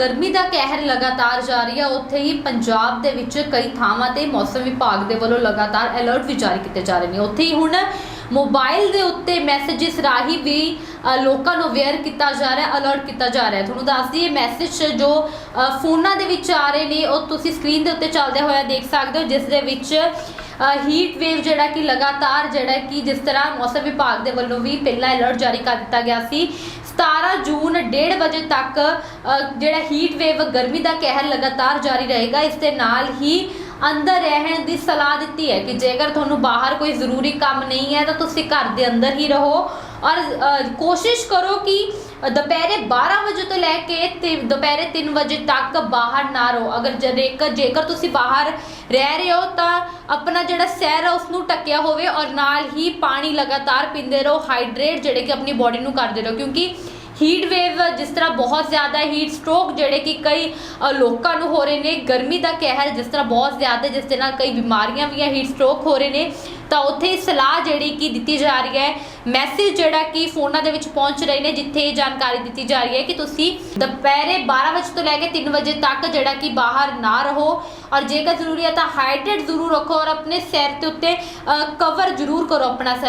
ਗਰਮੀ ਦਾ ਕਹਿਰ ਲਗਾਤਾਰ ਜਾਰੀ ਹੈ ਉੱਥੇ ਹੀ ਪੰਜਾਬ ਦੇ ਵਿੱਚ ਕਈ ਥਾਵਾਂ ਤੇ ਮੌਸਮ ਵਿਭਾਗ ਦੇ ਵੱਲੋਂ ਲਗਾਤਾਰ ਅਲਰਟ ਵੀ ਜਾਰੀ ਕੀਤੇ ਜਾ ਰਹੇ ਨੇ। ਉੱਥੇ ਹੀ ਹੁਣ ਮੋਬਾਈਲ ਦੇ ਉੱਤੇ ਮੈਸੇजेस ਰਾਹੀਂ ਵੀ ਲੋਕਾਂ ਨੂੰ ਅਵੇਅਰ ਕੀਤਾ ਜਾ ਰਿਹਾ, ਅਲਰਟ ਕੀਤਾ ਜਾ ਰਿਹਾ। ਤੁਹਾਨੂੰ ਦੱਸ ਦਈਏ, ਮੈਸੇਜ ਜੋ ਫੋਨਾਂ ਦੇ ਵਿੱਚ ਆ ਰਹੇ ਨੇ, ਉਹ ਤੁਸੀਂ ਸਕਰੀਨ ਦੇ ਉੱਤੇ ਚੱਲਦੇ ਹੋਇਆ ਦੇਖ ਸਕਦੇ ਹੋ, ਜਿਸ ਦੇ ਵਿੱਚ ਹੀਟ ਵੇਵ ਜਿਹੜਾ ਕਿ ਲਗਾਤਾਰ ਜਿਹੜਾ ਕਿ ਜਿਸ ਤਰ੍ਹਾਂ ਮੌਸਮ ਵਿਭਾਗ ਦੇ ਵੱਲੋਂ ਵੀ ਪਹਿਲਾ ਅਲਰਟ ਜਾਰੀ ਕਰ ਦਿੱਤਾ ਗਿਆ ਸੀ। 17 ਜੂਨ 1:30 ਵਜੇ ਤੱਕ ਅ, ਜਿਹੜਾ ਹੀਟ ਵੇਵ ਗਰਮੀ ਦਾ ਕਹਿਰ ਲਗਾਤਾਰ ਜਾਰੀ ਰਹੇਗਾ ਇਸ ਦੇ ਨਾਲ ਹੀ ਅੰਦਰ ਰਹਿਣ ਦੀ ਸਲਾਹ ਦਿੱਤੀ ਹੈ ਕਿ ਜੇਕਰ ਤੁਹਾਨੂੰ ਬਾਹਰ ਕੋਈ ਜ਼ਰੂਰੀ ਕੰਮ ਨਹੀਂ ਹੈ ਤਾਂ ਤੁਸੀਂ ਘਰ ਦੇ ਅੰਦਰ ਹੀ ਰਹੋ। ਔਰ ਕੋਸ਼ਿਸ਼ ਕਰੋ ਕਿ ਦੁਪਹਿਰੇ 12 ਵਜੇ ਤੋਂ ਲੈ ਕੇ ਤੇ ਦੁਪਹਿਰੇ 3 ਵਜੇ ਤੱਕ ਬਾਹਰ ਨਾ ਰਹੋ। ਅਗਰ ਜੇਕਰ ਜੇਕਰ ਤੁਸੀਂ ਬਾਹਰ ਰਹਿ ਰਹੇ ਹੋ ਤਾਂ ਆਪਣਾ ਜਿਹੜਾ ਸੈਰ ਹੈ ਉਸ ਨੂੰ ਟੱਕਿਆ ਹੋਵੇ ਔਰ ਨਾਲ ਹੀ ਪਾਣੀ ਲਗਾਤਾਰ ਪੀਂਦੇ ਰਹੋ, ਹਾਈਡਰੇਟ ਜਿਹੜੇ ਕਿ ਆਪਣੀ ਬਾਡੀ ਨੂੰ ਕਰਦੇ ਰਹੋ। ਕਿਉਂਕਿ ਹੀਟ ਵੇਵ ਜਿਸ ਤਰ੍ਹਾਂ ਬਹੁਤ ਜ਼ਿਆਦਾ ਹੀਟ ਸਟ੍ਰੋਕ ਜਿਹੜੇ ਕਿ ਕਈ ਲੋਕਾਂ ਨੂੰ ਹੋ ਰਹੇ ਨੇ, ਗਰਮੀ ਦਾ ਕਹਿਰ ਜਿਸ ਤਰ੍ਹਾਂ ਬਹੁਤ ਜ਼ਿਆਦਾ ਜਿਸ ਦੇ ਨਾਲ ਕਈ ਬਿਮਾਰੀਆਂ ਵੀ ਹੈ ਹੀਟ ਸਟ੍ਰੋਕ ਹੋ ਰਹੇ ਨੇ, ਤਾਂ ਉੱਥੇ ਸਲਾਹ ਜਿਹੜੀ ਕਿ ਦਿੱਤੀ ਜਾ ਰਹੀ ਹੈ ਮੈਸੇਜ ਜਿਹੜਾ ਕਿ ਫੋਨਾਂ ਦੇ ਵਿੱਚ ਪਹੁੰਚ ਰਹੇ ਨੇ, ਜਿੱਥੇ ਇਹ ਜਾਣਕਾਰੀ ਦਿੱਤੀ ਜਾ ਰਹੀ ਹੈ ਕਿ ਤੁਸੀਂ ਦੁਪਹਿਰੇ 12 ਵਜੇ ਤੋਂ ਲੈ ਕੇ 3 ਵਜੇ ਤੱਕ ਜਿਹੜਾ ਕਿ ਬਾਹਰ ਨਾ ਰਹੋ ਔਰ ਜੇਕਰ ਜ਼ਰੂਰੀ ਹੈ ਤਾਂ ਹਾਈਡਰੇਟ ਜ਼ਰੂਰ ਰੱਖੋ ਔਰ ਆਪਣੇ ਸਿਰ ਦੇ ਉੱਤੇ ਕਵਰ ਜ਼ਰੂਰ ਕਰੋ ਆਪਣਾ ਸਿਰ।